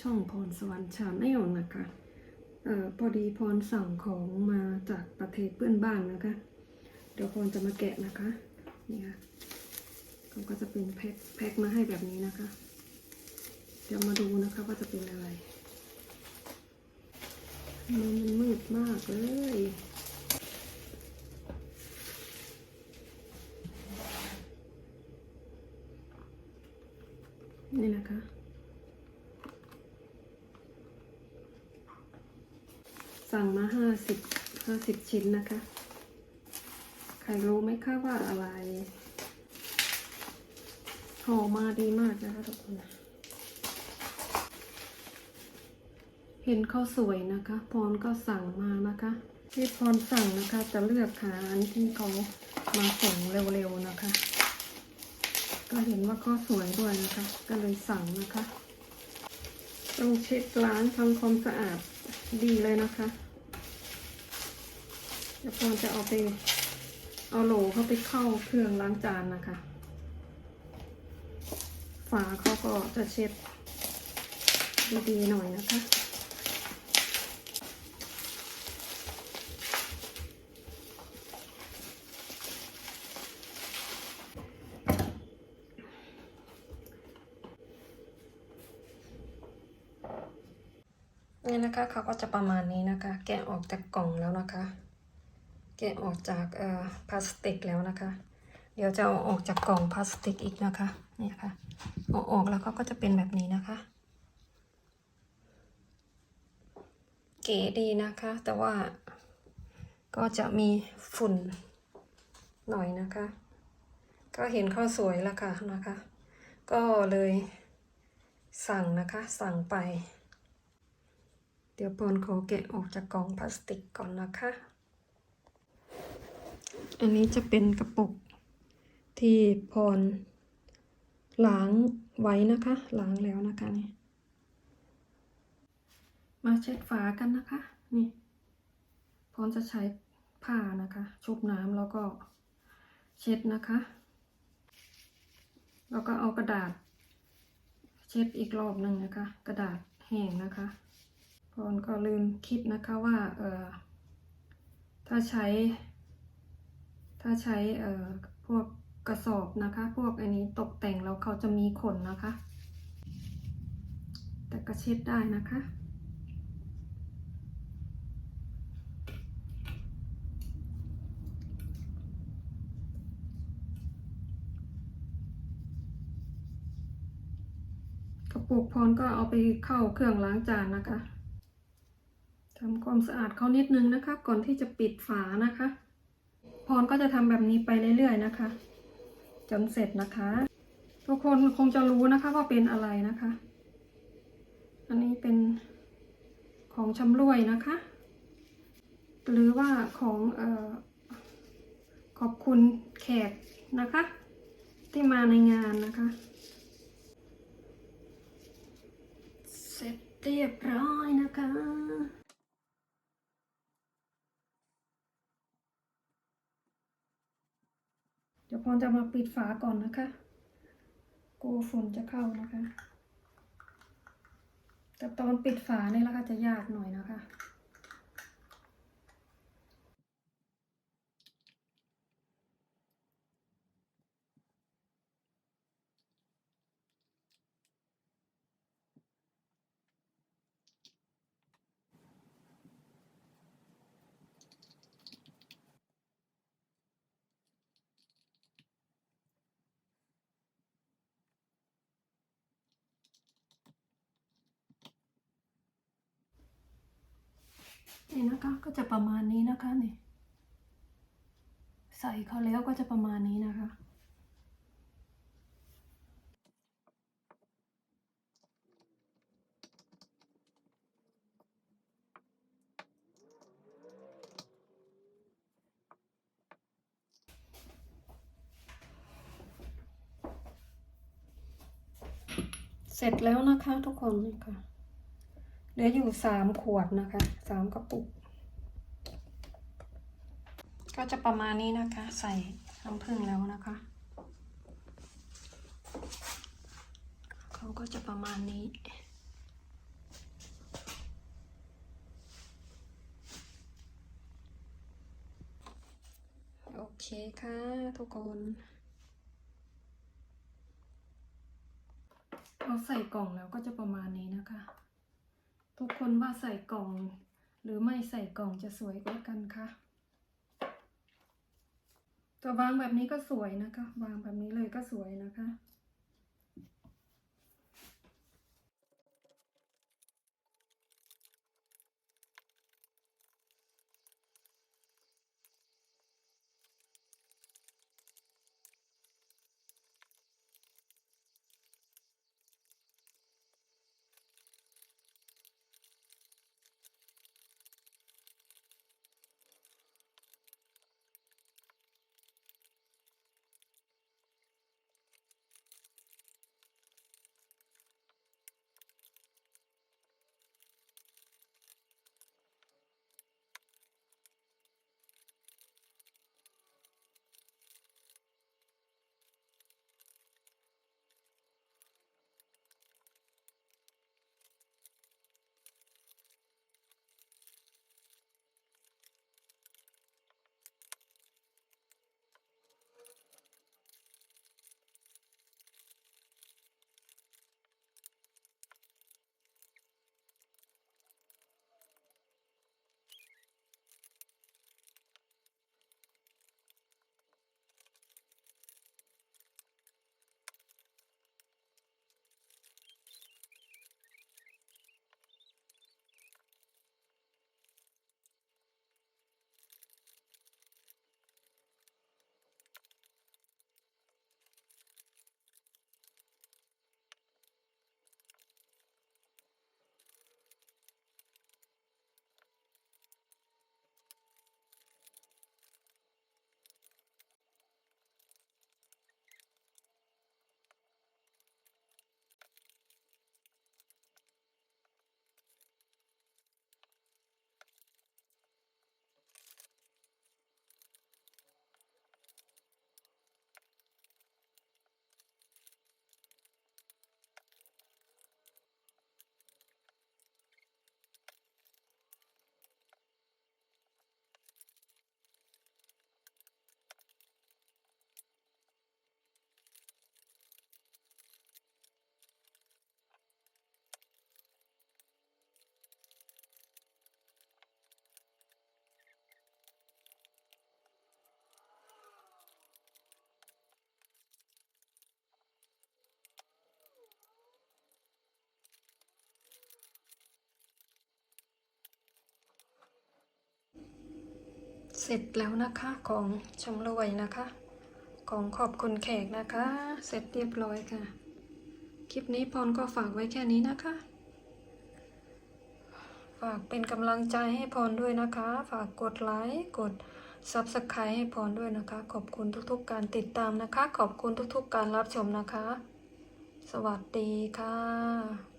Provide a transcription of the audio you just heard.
ช่องพรสวรรค์ชาแนลนะคะเอ่อพอดีพรสั่งของมาจากประเทศเพื่อนบ้านนะคะ เดี๋ยวพรจะมาแกะนะคะนี่ค่ะเขาก็จะเป็นแพ็คแพ็คมาให้แบบนี้นะคะ เดี๋ยวมาดูนะคะว่าจะเป็นอะไรมันมันมืดมากเลยนี่นะคะ สั่งมาห้าสิบห้าสิบชิ้นนะคะ ใครรู้ไหมคะว่าอะไรห่อมาดีมากนะคะทุกคนเห็นเขาสวยนะคะ พรก็สั่งมานะคะที่พรสั่งนะคะ จะเลือกหาอันที่เขามาส่งเร็วๆนะคะ ก็เห็นว่าก็สวยด้วยนะคะ ก็เลยสั่งนะคะต้องเช็ดล้างทำความสะอาดดีเลยนะคะ เดี๋ยวพรจะเอาไปเอาโหลเข้าไปเข้าเครื่องล้างจานนะคะ ฝาเขาก็จะเช็ดดีๆหน่อยนะคะนี่นะคะเขาก็จะประมาณนี้นะคะ แกะออกจากกล่องแล้วนะคะ แกะออกจากพลาสติกแล้วนะคะ เดี๋ยวจะเอาออกจากกล่องพลาสติกอีกนะคะนี่ค่ะเอาออกแล้วก็ก็จะเป็นแบบนี้นะคะ เก๋ดีนะคะ แต่ว่าก็จะมีฝุ่นหน่อยนะคะ ก็เห็นข้าวสวยแล้วค่ะนะคะ ก็เลยสั่งนะคะสั่งไป เดี๋ยวปอนขอแกะออกจากกล่องพลาสติกก่อนนะคะ อันนี้จะเป็นกระปุกที่พรล้างไว้นะคะ ล้างแล้วนะคะนี่มาเช็ดฝากันนะคะ นี่พรจะใช้ผ้านะคะ ชุบน้ำแล้วก็เช็ดนะคะ แล้วก็เอากระดาษ เช็ดอีกรอบหนึ่งนะคะ กระดาษแห้งนะคะพรก็ลืมคิดนะคะว่าเออถ้าใช้ ถ้าใช้เอ่อพวกกระสอบนะคะ พวกอันนี้ตกแต่งแล้วเขาจะมีขนนะคะ แต่ก็เช็ดได้นะคะกระปุกพรก็เอาไปเข้าเครื่องล้างจานนะคะทำความสะอาดเขานิดนึงนะคะ ก่อนที่จะปิดฝานะคะ พรก็จะทำแบบนี้ไปเรื่อย ๆ นะคะ จนเสร็จนะคะ ทุกคนคงจะรู้นะคะว่าเป็นอะไรนะคะ อันนี้เป็นของชำร่วยนะคะ หรือว่าของออขอบคุณแขกนะคะ ที่มาในงานนะคะ เสร็จเรียบร้อยนะคะ เดี๋ยว พรจะมาปิดฝาก่อนนะคะกลัวฝนจะเข้านะคะ แต่ตอนปิดฝาเนี่ยนะคะจะยากหน่อยนะคะ นี่นะคะก็จะประมาณนี้นะคะนี่ใส่เขาแล้วก็จะประมาณนี้นะคะเสร็จแล้วนะคะทุกคนนี่ค่ะ เหลืออยู่สามขวดนะคะสามกระปุก ก็จะประมาณนี้นะคะ ใส่น้ำผึ้งแล้วนะคะ เขาก็จะประมาณนี้โอเคค่ะ ทุกคนเราใส่กล่องแล้วก็จะประมาณนี้นะคะ ทุกคนว่าใส่กล่อง หรือไม่ใส่กล่องจะสวยกว่ากันคะแต่วางแบบนี้ก็สวยนะคะ วางแบบนี้เลยก็สวยนะคะ เสร็จแล้วนะคะของชำรวยนะคะ ของขอบคุณแขกนะคะ เสร็จเรียบร้อยค่ะ คลิปนี้พรก็ฝากไว้แค่นี้นะคะ ฝากเป็นกำลังใจให้พรด้วยนะคะ ฝากกดไลค์กด Subscribe ให้พรด้วยนะคะ ขอบคุณทุกๆ การติดตามนะคะ ขอบคุณทุกๆ การรับชมนะคะ สวัสดีค่ะ